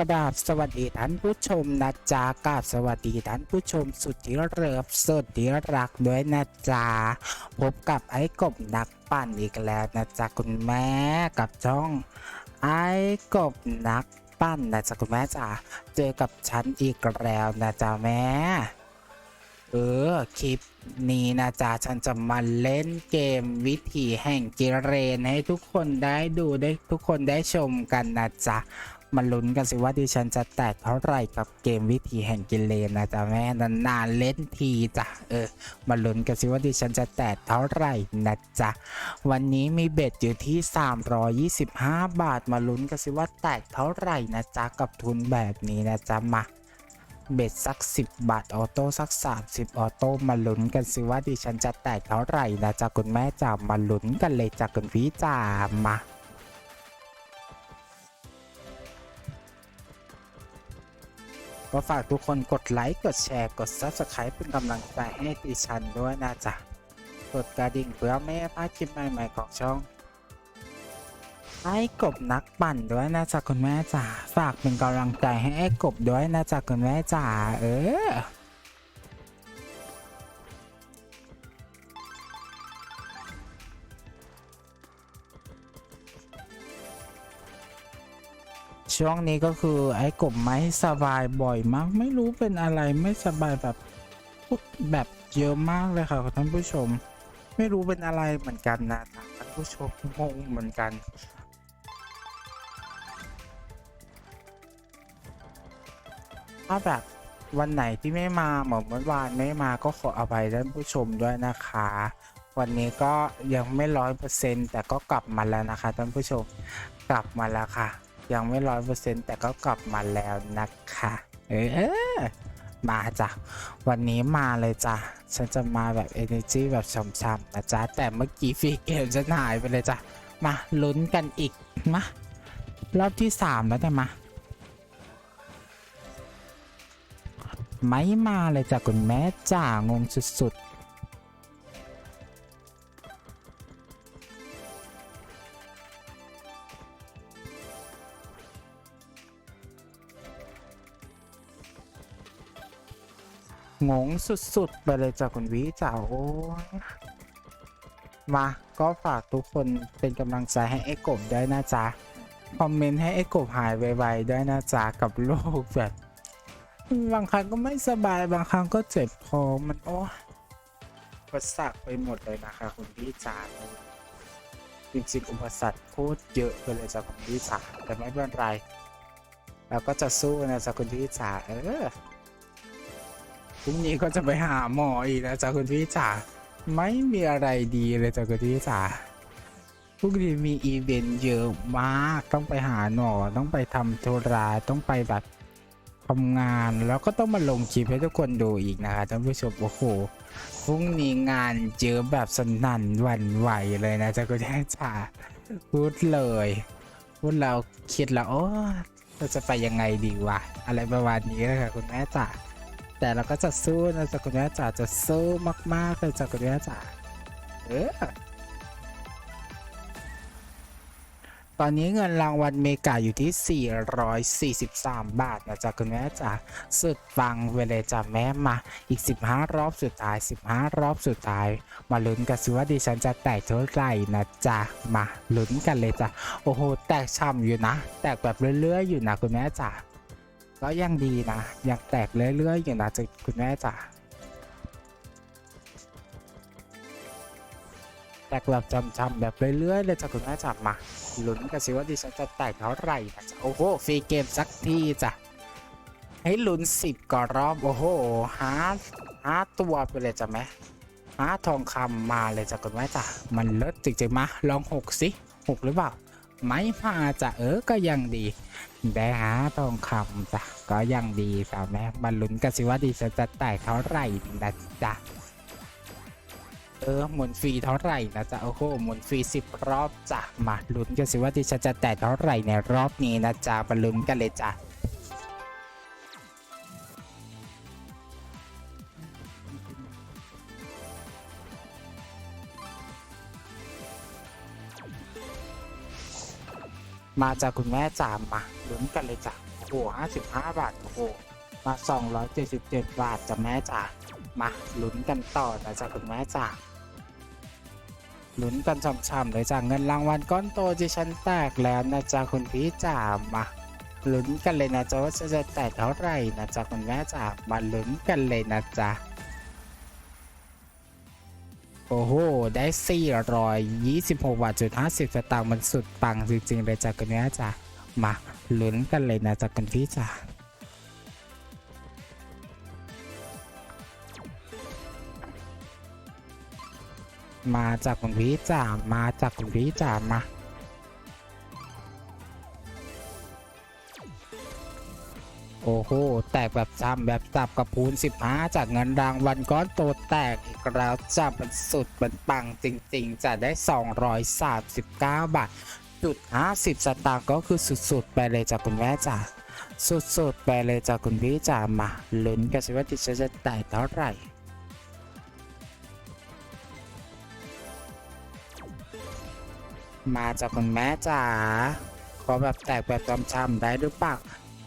กราบสวัสดีท่านผู้ชมนะจ๊ะกราบสวัสดีท่านผู้ชมสุดที่เริบสุดที่รักด้วยนะจ๊ะพบกับไอ้กบนักปั่นอีกแล้วนะจ๊ะคุณแม่กับช่องไอ้กบนักปั้นนะจ๊ะคุณแม่จ๋าเจอกับฉันอีกแล้วนะจ๊ะแม่ ออ คลิปนี้นะจ๊ะ ฉันจะมาเล่นเกมวิถีแห่งกิเรน ให้ทุกคนได้ดูได้ทุกคนได้ชมกันนะจ๊ะ มาลุ้นกันสิว่าดิฉันจะแตกเท่าไหร่กับเกมวิถีแห่งกิเลนนะจ๊ะแม่นานๆเล่นทีจ้ะเออ มาลุ้นกันสิว่าดิฉันจะแตกเท่าไหร่นะจ๊ะ วันนี้มีเบ็ดอยู่ที่ 325 บาท มาลุ้นกันสิว่าแตกเท่าไหร่นะจ๊ะกับทุนแบบนี้นะจ๊ะมา เบ็ดสัก 10 บาทออโต้สัก 30 ออโต้มาลุ้นกันสิว่าดิฉันจะแตกเท่าไหร่นะจ๊ะคุณแม่จ๋ามาลุ้นกันเลยจ้ะคุณพี่จ๋ามาก็ฝากทุกคนกดไลค์ กดแชร์ กด Subscribe เป็นกำลังใจให้ดิฉันด้วยนะจ๊ะ กดกระดิ่งเพื่อไม่ให้พลาดคลิปใหม่ ๆ ของช่อง ไอ้กบนักปั่นด้วยนะจ๊ะคุณแม่จ๋าฝากเป็นกำลังใจให้ไอ้กบด้วยนะจ๊ะคุณแม่จ๋าเออช่วงนี้ก็คือไอ้กบไม่สบายบ่อยมาก ไม่รู้เป็นอะไรไม่สบายแบบแบบเยอะมากเลยค่ะท่านผู้ชม ไม่รู้เป็นอะไรเหมือนกันนะท่านผู้ชมงงเหมือนกัน ถ้าแบบวันไหนที่ไม่มาเหมือนเมื่อวานไม่มาก็ขออภัยท่านผู้ชมด้วยนะคะ วันนี้ก็ยังไม่ร้อยเปอร์เซ็นต์แต่ก็กลับมาแล้วนะคะท่านผู้ชมกลับมาแล้วค่ะ ยังไม่ร้อยเปอร์เซ็นต์แต่ก็กลับมาแล้วนะคะเออมาจ้ะวันนี้มาเลยจ้ะฉันจะมาแบบ energy แบบช่ำๆนะจ๊ะแต่เมื่อกี้ฟรีเกมฉันหายไปเลยจ้ะมาลุ้นกันอีกมารอบที่สามแล้วแต่มา ไม่มาเลยจ้ะคุณแม่จ่างงสุดๆ งงสุดๆ ไปเลยจ้ะคุณวิจ่าโอ้ยมา ก็ฝากทุกคนเป็นกำลังใจให้ไอ้กบด้วยนะจ๊ะ คอมเมนต์ให้ไอ้กบหายไวๆด้วยนะจ๊ะ กับโรคแบบ บางครั้งก็ไม่สบายบางครั้งก็เจ็บคอมันโอ้ประสักไปหมดเลยนะคะคุณพี่จ๋าจริงๆอุปสรรคโคตรเยอะไปเลยจ้ะคุณพี่จ๋าแต่ไม่เป็นไรเราก็จะสู้นะจ๊ะคุณพี่จ๋าเออพรุ่งนี้ก็จะไปหาหมออีกนะจ๊ะคุณพี่จ๋าไม่มีอะไรดีเลยจ้ะคุณพี่จ๋าพรุ่งนี้มีอีเวนต์เยอะมากต้องไปหาหนอต้องไปทำธุระต้องไปแบบ ทำงานแล้วก็ต้องมาลงคลิปให้ทุกคนดูอีกนะคะท่านผู้ชมโอ้โหพรุ่งนี้งานเยอแบบสนั่นหวั่นไหวเลยนะจ๊ะคุณแม่จ๋าพูดเลยพูดเราคิดแล้วโอ้เราจะไปยังไงดีวะอะไรประมาณนี้นะคะคุณแม่จ๋าแต่เราก็จะสู้นะจ๊ะคุณแม่จ๋าจะสู้มากๆเลยจ้ะคุณแม่จ๋าเออ ตอนนี้เงินรางวัลเมกาอยู่ที่ 443 บาทนะจ๊ะคุณแม่จ๋าสุดฟังเวลาจ้ะแม่มาอีก 15 รอบสุดท้าย 15 รอบสุดท้าย มาลุ้นกันสิว่าดิฉันจะแตกเท่าไหร่นะจ๊ะมาลุ้นกันเลยจ้ะโอ้โห แตกช่ำอยู่นะ แตกแบบเรื่อยๆอยู่นะคุณแม่จ๋าก็ยังดีนะยังแตกเรื่อยๆอยู่นะจ๊ะคุณแม่จ๋า แตกแบบจำๆแบบเรื่อยๆเลยจ้ะคุณแม่จ๋ามาลุ้นกันสิว่าดิฉันจะแตกเท่าไหร่นะจ๊ะโอ้โหฟรีเกมสักทีจ้ะให้ลุ้นสิบก่อนรอบโอ้โหหาหาตัวไปเลยจ้ะแม่หาทองคำมาเลยจ้ะคุณแม่จ๋ามันเลิศจริงๆมาลองหกสิหกหรือเปล่าไม่มาจ้ะเออก็ยังดีได้หาทองคำจ้ะก็ยังดีจ้ะแม่มาลุ้นกันสิว่าดิฉันจะแตกเท่าไหร่นะจ๊ะ เออหมุนฟรีเท่าไหร่นะจ๊ะโอ้โหหมุนฟรีสิบรอบจ้ะมาลุ้นกันสิว่าดิฉันจะแตะเท่าไหร่ในรอบนี้นะจ๊ะมาลุ้นกันเลยจ้ะมาจากคุณแม่จามาลุ้นกันเลยจ้ะโอ้โห้าสิบห้าบาทโอ้โหมาสองร้อยเจ็ดสิบเจ็ดบาทจ้ะแม่จ๋า มาลุ้นกันต่อนะจ๊ะคุณแม่จ๋าลุ้นกันช่ำๆเลยจ้ะเงินรางวัลก้อนโตที่ฉันแตกแล้วนะจ๊ะคุณพี่จ๋ามาลุ้นกันเลยนะจ๊ะว่าจะแตกเท่าไหร่นะจ๊ะคุณแม่จ๋ามาลุ้นกันเลยนะจ๊ะโอ้โห ได้ 426 บาทจุด50 สตางค์มันสุดปังจริงๆเลยจ้ะคุณแม่จ๋ามาลุ้นกันเลยนะจ๊ะคุณพี่จ๋า มาจากคุณพี่จ๋ามาจากคุณพี่จ๋ามาโอ้โห แตกแบบจำแบบจับกับพูน15 จากเงินรางวัลก้อนโตแตกอีกแล้วจับมันสุดมันปังจริง ๆ จะได้ 239 บาท จุด 50 สตางค์ก็คือสุด ๆ ไปเลยจากคุณแม่จ๋าสุด ๆ ไปเลยจากคุณพี่จ๋ามาลุ้นกันสิว่าดิฉันจะแตกเท่าไหร่ มาจากคุณแม่จ๋าขอแบบแตกแบบจำๆได้หรือเปล่า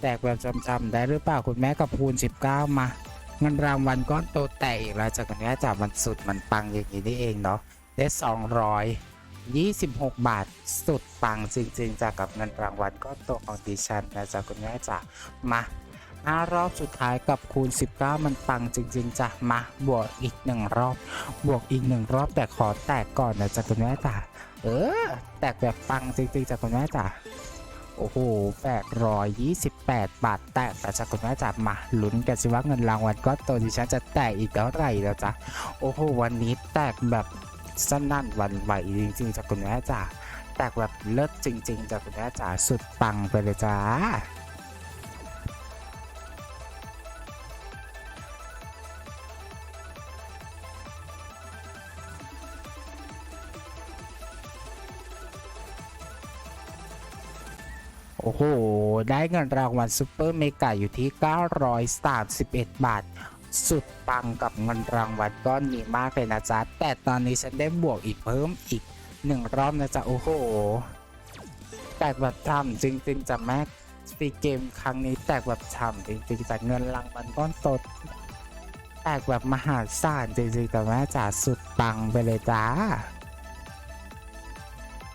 แตกแบบจำๆได้หรือเปล่าคุณแม่กับพูน19 มาเงินรางวัลก้อนโตแตกอีกแล้วจากคุณแม่จ๋ามันสุดมันปังอย่างนี้นี่เองเนาะได้226 บาทสุดปังจริงๆจากกับเงินรางวัลก้อนโตของดิฉันนะจากคุณแม่จ๋ามาห้ารอบสุดท้ายกับคูณ 19 มันปังจริง ๆจ้ะมาบวกอีกหนึ่งรอบ บวกอีกหนึ่งรอบแต่ขอแตกก่อนนะจากคุณแม่จ๋า เออ แตกแบบปังจริงๆจากคุณแม่จ๋าโอ้โหแปดร้อยยี่สิบแปดบาท แตกแต่จากคุณแม่จ๋ามาลุ้นกันสิว่าเงินรางวัลก้อนโตดิฉันจะแตกอีกเท่าไหร่แล้วจ้ะโอ้โหวันนี้แตกแบบสนั่นวันไหวจริงๆจากคุณแม่จ๋าแตกแบบเลิศจริง ๆจากคุณแม่จ๋าสุดปังไปเลยจ้า โอ้โห ได้เงินรางวัลซูเปอร์เมกาอยู่ที่ 931 บาท สุดปังกับเงินรางวัลก้อนนี้มากเลยนะจ๊ะ แต่ตอนนี้ฉันได้บวกอีกเพิ่มอีกหนึ่งรอบนะจ๊ะ โอ้โห แตกแบบทำจริง ๆจะแม็กซีเกมครั้งนี้แตกแบบทำจริงๆจากเงินรางวัลก้อนโตแตกแบบมหาศาลจริงๆแต่แม่จ๋าสุดปังไปเลยจ้า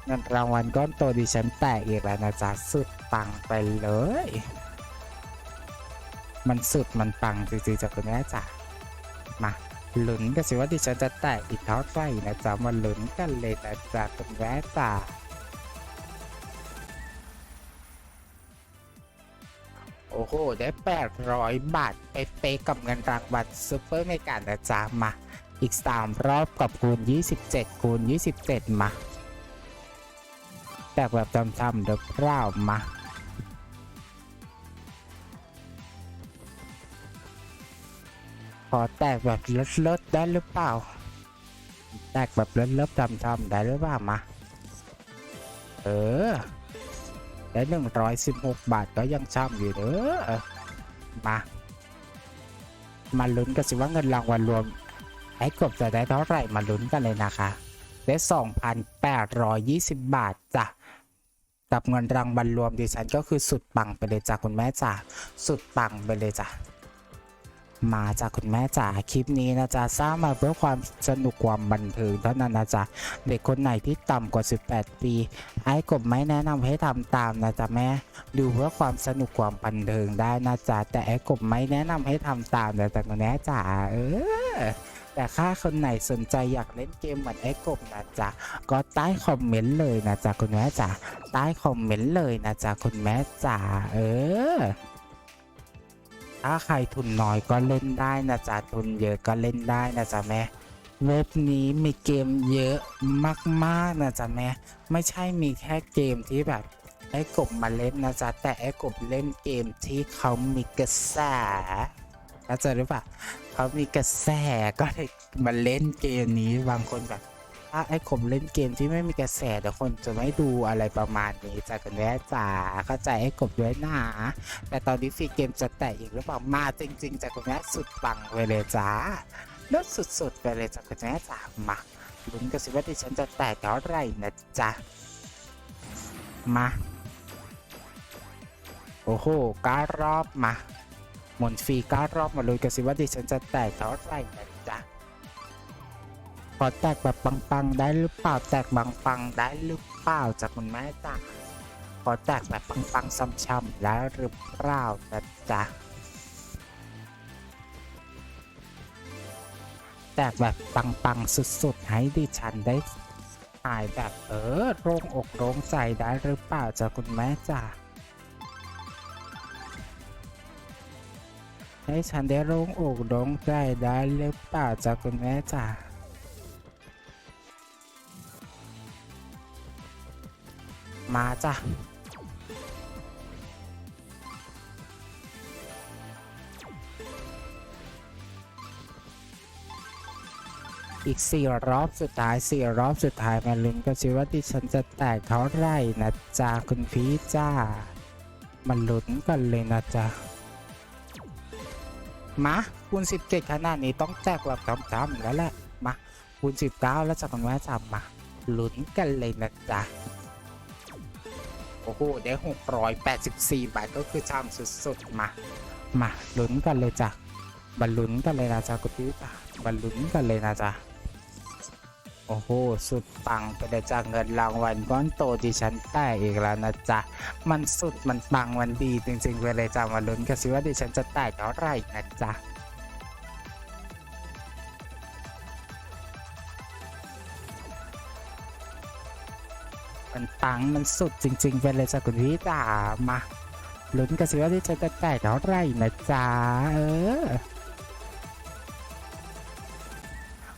เงินรางวัลก้อนโตดิฉันแตกอีกแล้วนะจ๊ะสุดปังไปเลย มันสุดมันปังจริงๆจากคุณแม่จ๋ามาลุ้นกันสิว่าดิฉันจะแตกอีกเท่าไหร่นะจ๊ะมาลุ้นกันเลยนะจ๊ะคุณแม่จ๋าโอ้โห ได้ 800 บาทไปเป๊กับเงินรางวัลซูเปอร์เมกานะจ๊ะมา อีก 3 รอบกับคูณ 27 คูณ 27 มา แตกแบบจำๆเดี๋ยวเปล่ามาขอแตกแบบเลิศๆได้หรือเปล่า แตกแบบเลิศๆจำๆได้หรือเปล่ามา เออได้หนึ่งร้อยสิบหกบาทก็ยังช่ำอยู่เด้อมามาลุ้นกันสิว่าเงินรางวัลรวมไอ้กบจะได้เท่าไหร่มาลุ้นกันเลยนะคะ ได้ 2,820 บาทจ้ะ กับเงินรางวัลรวมดิฉันก็คือสุดปังไปเลยจ้ะคุณแม่จ๋าสุดปังไปเลยจ้ะมาจากคุณแม่จ๋าคลิปนี้นะจ๊ะสร้างมาเพื่อความสนุกความบันเทิงเท่านั้นนะจ๊ะเด็กคนไหนที่ต่ำกว่า 18 ปี ไอ้กบไม่แนะนำให้ทำตามนะจ๊ะแม่ ดูเพื่อความสนุกความบันเทิงได้นะจ๊ะแต่ไอ้กบไม่แนะนำให้ทำตามนะจ๊ะคุณแม่จ๋าเออ แต่ถ้าคนไหนสนใจอยากเล่นเกมเหมือนไอ้กบนะจ๊ะก็ใต้คอมเมนต์เลยนะจ๊ะคุณแม่จ๋าใต้คอมเมนต์เลยนะจ๊ะคุณแม่จ๋าเออถ้าใครทุนน้อยก็เล่นได้นะจ๊ะทุนเยอะก็เล่นได้นะจ๊ะแม่เว็บนี้มีเกมเยอะมากๆนะจ๊ะแม่ไม่ใช่มีแค่เกมที่แบบไอ้กบมาเล่นนะจ๊ะแต่ไอ้กบเล่นเกมที่เขามีกระแสเข้าใจหรือเปล่า เขามีกระแสก็เลยมาเล่นเกมนี้บางคนแบบถ้าไอ้ผมเล่นเกมที่ไม่มีกระแสเดี๋ยวคนจะไม่ดูอะไรประมาณนี้จากกันแน่จ๋าเข้าใจไอ้กบด้วยนะแต่ตอนนี้ฟรีเกมจะแตะอีกหรือเปล่ามาจริง ๆจากคุณแม่สุดปังไปเลยจ้าลดสุดๆไปเลยจากคุณแม่จ๋ามาลุ้นกันสิว่าดิฉันจะแตกเท่าไหร่นะจ๊ะมาโอ้โหการรอบมา มุนฟรีการอบมาเลยกันสิว่าดิฉันจะแตกเท่าไหร่นะจ๊ะขอแตกแบบปังๆได้หรือเปล่าแตกปังๆได้หรือเปล่าจากคุณแม่จ๊ะขอแตกแบบปังๆซ้ำๆแล้วหรือเปล่านะจ๊ะแตกแบบปังๆสุดๆให้ดิฉันได้หายแบบเออโล่งอกโล่งใจได้หรือเปล่าจากคุณแม่จ๊ะ ให้ฉันได้โล่งอกโล่งใจได้หรือเปล่าจากคุณแม่จ๋ามาจ้ะอีกสี่รอบสุดท้ายสี่รอบสุดท้ายมาลุ้นกันสิว่าดิฉันจะแตกเท่าไหร่นะจ๊ะคุณพี่จ้ามาลุ้นกันเลยนะจ๊ะ มาคูณ17ขนาดนี้ต้องแจกแบบจำๆแล้วแหละมาคูณ19 แล้วจะกันว่าจำมาลุ้นกันเลยนะจ๊ะโอ้โหได้ 684 บาทก็คือจำสุดๆ มา มาลุ้นกันเลยจ้ะมาลุ้นกันเลยนะจ๊ะคุณพี่จ้ะมาลุ้นกันเลยนะจ๊ะ อ้โห สุดปังไปเลยจ้ะเงินรางวัลก้อนโตที่ฉันได้อีกแล้วนะจ๊ะ มันสุดมันปังมันดีจริงๆไปเลยจ้ะมาลุ้นกันสิว่าดิฉันจะแตกเท่าไหร่นะจ๊ะมันปังมันสุดจริง ๆ ไปเลยจ้ะคุณพี่จ๋ามาลุ้นกันสิว่าดิฉันจะแตกเท่าไหร่นะจ๊ะเออ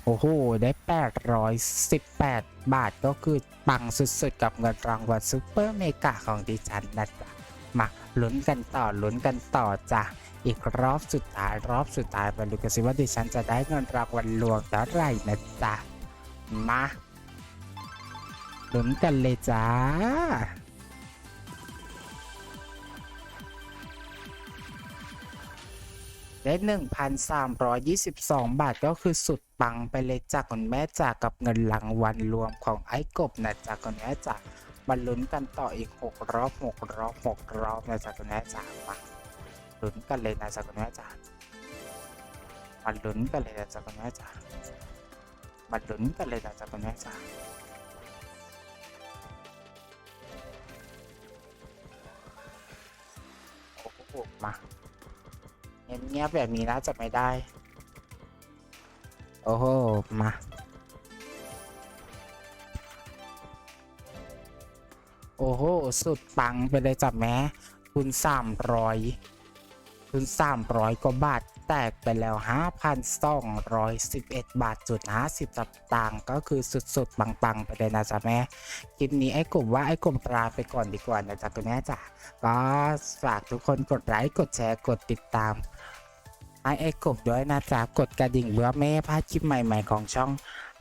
โอ้โห ได้ 818 บาทก็คือปังสุดๆ กับเงินรางวัลซูเปอร์เมกาของดิฉันนะจ๊ะ มาลุ้นกันต่อลุ้นกันต่อจ้ะ อีกรอบสุดท้ายรอบสุดท้ายมาดูกันสิว่าดิฉันจะได้เงินรางวัลรวมเท่าไหร่นะจ๊ะ มาลุ้นกันเลยจ้า ได้ 1,322 บาทก็คือสุดปังไปเลยจากคุณแม่จากกับเงินรางวัลรวมของไอ้กบนะจากคุณแม่จากมาลุ้นกันต่ออีก 6 รอบ 6 รอบ 6 รอบนะจากคุณแม่จากมาลุ้นกันเลยนะจากคุณแม่จากมาลุ้นกันเลยนะจากคุณแม่จากมาลุ้นกันเลยนะจากคุณแม่จากโอ้โหมา เงียบๆแบบนี้น่าจะไม่ได้ โอ้โห มา โอ้โห สุดปังไปเลยจ้ะแม่คุณสามร้อยคุณสามร้อยกว่าบาท แตกไปแล้วห้าพันสองร้อยสิบเอ็ดบาทจุดห้าสิบตางก็คือสุดๆ ปังๆ ไปเลยนะจ๊ะแม่ คลิปนี้ไอ้กลุ่มว่าไอ้กลุ่มปลาไปก่อนดีกว่านะจ๊ะคุณแม่จ๋าก็ฝากทุกคนกดไลค์กดแชร์กดติดตามให้ไอ้กบด้วยนะจ๊ะกดกระดิ่งเพื่อไม่ให้พลาดคลิปใหม่ๆของช่อง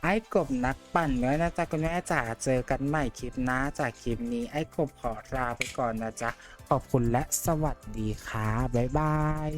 ไอ้กบนักปั่นด้วนะจ๊ะคุณแม่จ๋าเจอกันใหม่คลิปหน้าจากคลิปนี้ไอ้กบขอลาไปก่อนนะจ๊ะขอบคุณและสวัสดีค่ะ บ๊ายบาย